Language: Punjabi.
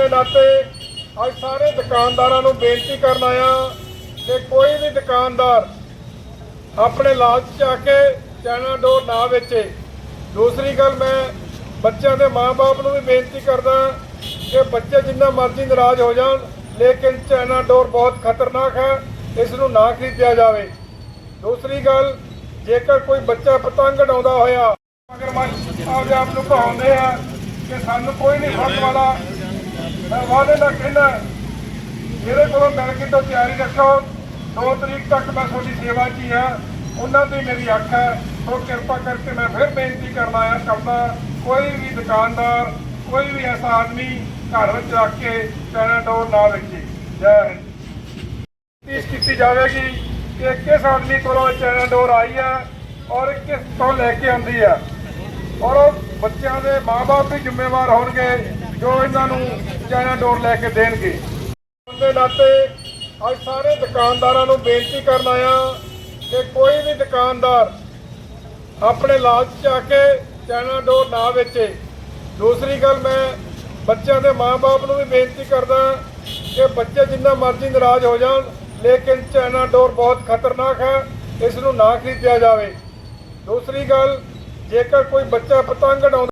ਦੇ ਨਾਤੇ ਅੱਜ ਸਾਰੇ ਦੁਕਾਨਦਾਰਾਂ ਨੂੰ ਬੇਨਤੀ ਕਰਨ ਆਇਆ ਕਿ ਕੋਈ ਵੀ ਦੁਕਾਨਦਾਰ ਆਪਣੇ ਲਾਲਚ ਚ ਆ ਕੇ ਚਾਈਨਾ ਡੋਰ ਨਾ ਵੇਚੇ। ਦੂਸਰੀ ਗੱਲ ਮੈਂ ਬੱਚਿਆਂ ਦੇ ਮਾਪੇ ਨੂੰ ਵੀ ਬੇਨਤੀ ਕਰਦਾ ਕਿ ਬੱਚੇ ਜਿੰਨਾ ਮਰਜ਼ੀ ਨਾਰਾਜ਼ ਹੋ ਜਾਣ, ਲੇਕਿਨ ਚਾਈਨਾ ਡੋਰ ਬਹੁਤ ਖਤਰਨਾਕ ਹੈ, ਇਸ ਨੂੰ ਨਾ ਖਰੀਦਿਆ ਜਾਵੇ। ਦੂਸਰੀ ਗੱਲ, ਜੇਕਰ ਕੋਈ ਬੱਚਾ ਪਤੰਗ ਉਡਾਉਂਦਾ ਹੋਇਆ ਅਗਰ ਮੱਛ ਆਪ ਨੂੰ ਕਹਾਉਂਦੇ ਆ ਕਿ ਸਾਨੂੰ ਕੋਈ ਨਹੀਂ ਫੜਨ ਵਾਲਾ ਮੈਂ ਵਾਅਦੇ ਨਾਲ ਕਹਿੰਦਾ, ਮੇਰੇ ਕੋਲੋਂ ਮਿਲ ਕੇ ਤੋਂ ਤਿਆਰੀ ਰੱਖੋ। 2 ਤਰੀਕ ਤੱਕ ਮੈਂ ਤੁਹਾਡੀ ਸੇਵਾ 'ਚ ਹੀ ਹਾਂ। ਉਹਨਾਂ ਦੀ ਮੇਰੀ ਅੱਖ ਹੈ। ਸੋ ਕਿਰਪਾ ਕਰਕੇ ਮੈਂ ਫਿਰ ਬੇਨਤੀ ਕਰਨਾ ਆ ਕਰਦਾ। ਕੋਈ ਵੀ ਦੁਕਾਨਦਾਰ, ਕੋਈ ਵੀ ਐਸਾ ਆਦਮੀ ਘਰ ਵਿੱਚ ਰੱਖ ਕੇ ਚਾਈਨਾ ਡੋਰ ਨਾ ਵੇਚੇ ਜੈ ਹਿੰਦ। ਤੀਸ ਕੀਤੀ ਜਾਵੇਗੀ ਕਿ ਕਿਸ ਆਦਮੀ ਕੋਲੋਂ ਚਾਈਨਾ ਡੋਰ ਆਈ ਹੈ ਔਰ ਕਿਸ ਤੋਂ ਲੈ ਕੇ ਆਂਦੀ ਹੈ। ਔਰ ਉਹ ਬੱਚਿਆਂ ਦੇ ਮਾਪੇ ਵੀ ਜ਼ਿੰਮੇਵਾਰ ਹੋਣਗੇ। ਜੋ ਇਹਨਾਂ ਨੂੰ ਚਾਈਨਾ ਡੋਰ ਲੈ ਕੇ ਦੇਣਗੇ। ਦੇ ਨਾਤੇ ਅੱਜ ਸਾਰੇ ਦੁਕਾਨਦਾਰਾਂ ਨੂੰ ਬੇਨਤੀ ਕਰਨ ਆਇਆ ਕਿ ਕੋਈ ਵੀ ਦੁਕਾਨਦਾਰ ਆਪਣੇ ਲਾਲਚ ਚ ਆ ਕੇ ਚਾਈਨਾ ਡੋਰ ਨਾ ਵੇਚੇ। ਦੂਸਰੀ ਗੱਲ ਮੈਂ ਬੱਚਿਆਂ ਦੇ ਮਾਪੇ ਨੂੰ ਵੀ ਬੇਨਤੀ ਕਰਦਾ ਕਿ ਬੱਚੇ ਜਿੰਨਾ ਮਰਜ਼ੀ ਨਾਰਾਜ਼ ਹੋ ਜਾਣ, ਲੇਕਿਨ ਚਾਈਨਾ ਡੋਰ ਬਹੁਤ ਖਤਰਨਾਕ ਹੈ, ਇਸ ਨੂੰ ਨਾ ਖਰੀਦਿਆ ਜਾਵੇ। ਦੂਸਰੀ ਗੱਲ, ਜੇਕਰ ਕੋਈ ਬੱਚਾ ਪਤੰਗ ਉਡਾਉਂਦਾ